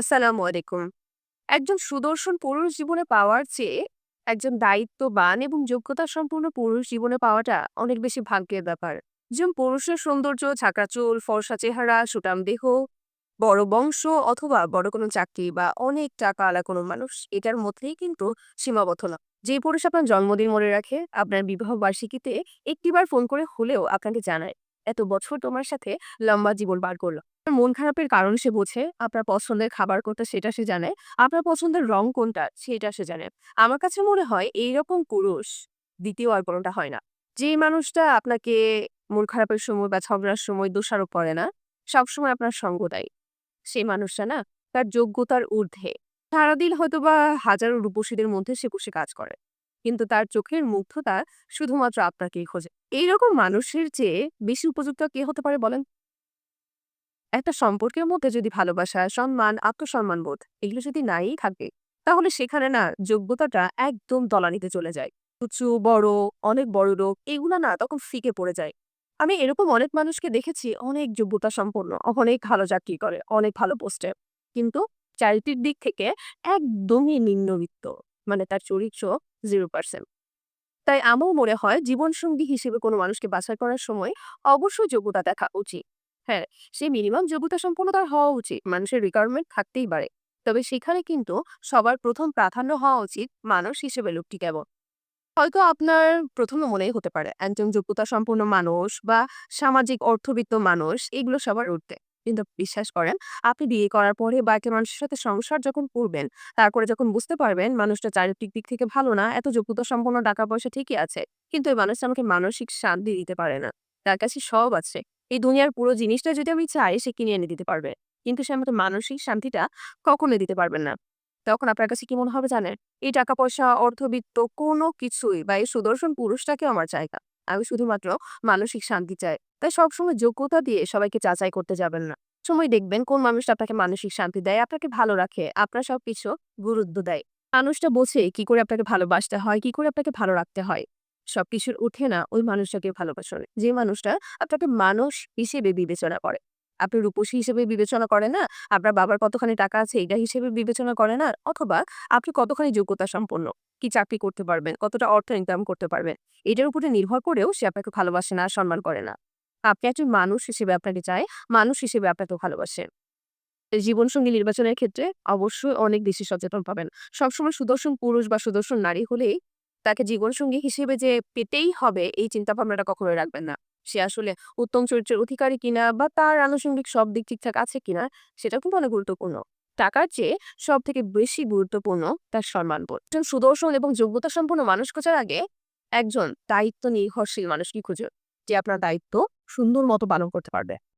আসসালামু আলাইকুম। একজন সুদর্শন পুরুষ জীবনে পাওয়ার চেয়ে একজন দায়িত্ববান এবং যোগ্যতা সম্পন্ন পুরুষ জীবনে পাওয়াটা অনেক বেশি ভাগ্যের ব্যাপার। যেমন পুরুষের সৌন্দর্য, ছাঁকড়া চুল, ফর্সা চেহারা, সুঠাম দেহ, বড় বংশ অথবা বড় কোনো চাকরি বা অনেক টাকাওয়ালা কোনো মানুষ এটার মধ্যেই কিন্তু সীমাবদ্ধ না। যে পুরুষ আপনার জন্মদিন মনে রাখে, আপনার বিবাহ বার্ষিকীতে একটিবার ফোন করে হলেও আপনাকে জানায়, এত বছর তোমার সাথে লম্বা জীবন পার করলাম। মন খারাপের কারণ সে বোঝে, আপনার পছন্দের খাবার কোনটা সেটা সে জানে, আপনার পছন্দের রং কোনটা সেটা সে জানে। আমার কাছে মনে হয় এইরকম পুরুষ দ্বিতীয় আর কোনোটা হয় না। যে মানুষটা আপনাকে মন খারাপের সময় বা ঝগড়ার সময় দোষারোপ করে না, সবসময় আপনার সঙ্গ দেয়। সেই মানুষটা না তার যোগ্যতার ঊর্ধ্বে। সারাদিন হয়তোবা হাজারো রূপসীদের মধ্যে সে বসে কাজ করে। কিন্তু তার চোখের মুগ্ধতা শুধুমাত্র আপনাকেই খোঁজে। এইরকম মানুষের চেয়ে বেশি উপযুক্ত কে হতে পারে বলেন? একটা সম্পর্কের মধ্যে যদি ভালোবাসা, সম্মান, আত্মসম্মান বোধ এগুলো যদি নাই থাকে, তাহলে সেখানে না যোগ্যতাটা একদম তলানিতে চলে যায়। উঁচু, বড়, অনেক বড় লোক এগুলা না তখন ফিকে পড়ে যায়। আমি এরকম অনেক মানুষকে দেখেছি অনেক যোগ্যতা সম্পন্ন, অনেক ভালো চাকরি করে, অনেক ভালো পোস্টে। কিন্তু চারিটির দিক থেকে একদমই নিম্নবিত্ত। মানে তার চরিত্র 0% তাই আমার মনে হয় জীবনসঙ্গী হিসেবে কোনো মানুষকে বাছাই করার সময় অবশ্যই যোগ্যতা দেখা উচিত। হ্যাঁ, সে মিনিমাম যোগ্যতা সম্পন্ন তার হওয়া উচিত। মানুষের রিকোয়ারমেন্ট থাকতেই পারে। তবে সেখানে কিন্তু সবার প্রথম প্রাধান্য হওয়া উচিত মানুষ হিসেবে লোকটি কেমন। হয়তো আপনার প্রথমে মনেই হতে পারে একজন যোগ্যতা সম্পন্ন মানুষ বা সামাজিক অর্থবিত্ত মানুষ এগুলো সবার ঊর্ধ্বে। কিন্তু বিশ্বাস করেন আপনি বিয়ে করার পরে বা একটা মানুষের সাথে সংসার যখন করবেন, তারপরে যখন বুঝতে পারবেন মানুষটা চারিত্রিক দিক থেকে ভালো না, এত যোগ্যতা সম্পন্ন টাকা পয়সা ঠিকই আছে। কিন্তু এই মানুষটা আমাকে মানসিক শান্তি দিতে পারে না। তার কাছে সব আছে। এই দুনিয়ার পুরো জিনিসটা যদি আমি চাই সে কিনে এনে দিতে পারবে। কিন্তু সে আমাকে মানসিক শান্তিটা কখনোই দিতে পারবেন না। তখন আপনার কাছে কি মনে হবে জানেন? এই টাকা পয়সা, অর্থবিত্ত কোনো কিছুই বা এই সুদর্শন পুরুষটাকেও আমার না। আমি শুধুমাত্র মানসিক শান্তি চাই। তাই সবসময় যোগ্যতা দিয়ে সবাইকে যাচাই করতে যাবেন না। সময় দেখবেন কোন মানুষটা আপনাকে মানসিক শান্তি দেয়, আপনাকে ভালো রাখে, আপনার সবকিছু গুরুত্ব দেয়। মানুষটা বোঝে কি করে আপনাকে ভালোবাসতে হয়, কি করে আপনাকে ভালো রাখতে হয়। সবকিছুর উঠে না ওই মানুষটাকে ভালোবাসুন। যে মানুষটা আপনাকে মানুষ হিসেবে বিবেচনা করে। আপনি রূপসী হিসেবে বিবেচনা করে না, আপনার বাবার কতখানি টাকা আছে এটা হিসেবে বিবেচনা করে না, অথবা আপনি কতখানি যোগ্যতা সম্পন্ন, কি চাকরি করতে পারবেন, কতটা অর্থ ইনকাম করতে পারবেন। এটার উপরে নির্ভর করেও সে আপনাকে ভালোবাসে না, সম্মান করে না। আপনি একজন মানুষ হিসেবে আপনাকে চায়, মানুষ হিসেবে আপনাকে ভালোবাসে। জীবনসঙ্গী নির্বাচনের ক্ষেত্রে অবশ্যই অনেক বেশি সচেতন পাবেন। সবসময় সুদর্শন পুরুষ বা সুদর্শন নারী হলেই তাকে জীবনসঙ্গী হিসেবে যে পেতেই হবে এই চিন্তাভাবনাটা কখনোই রাখবেন না। সে আসলে উত্তম চরিত্রের অধিকারী কিনা বা তার আনুষঙ্গিক সব দিক ঠিকঠাক আছে কিনা সেটা কিন্তু অনেক গুরুত্বপূর্ণ। টাকার চেয়ে সব থেকে বেশি গুরুত্বপূর্ণ তার সম্মানবোধ। একজন সুদর্শন এবং যোগ্যতা সম্পন্ন মানুষ খোঁজার আগে একজন দায়িত্ব নির্ভরশীল মানুষকে খুঁজুন, যে আপনার দায়িত্ব সুন্দর মতো পালন করতে পারবে।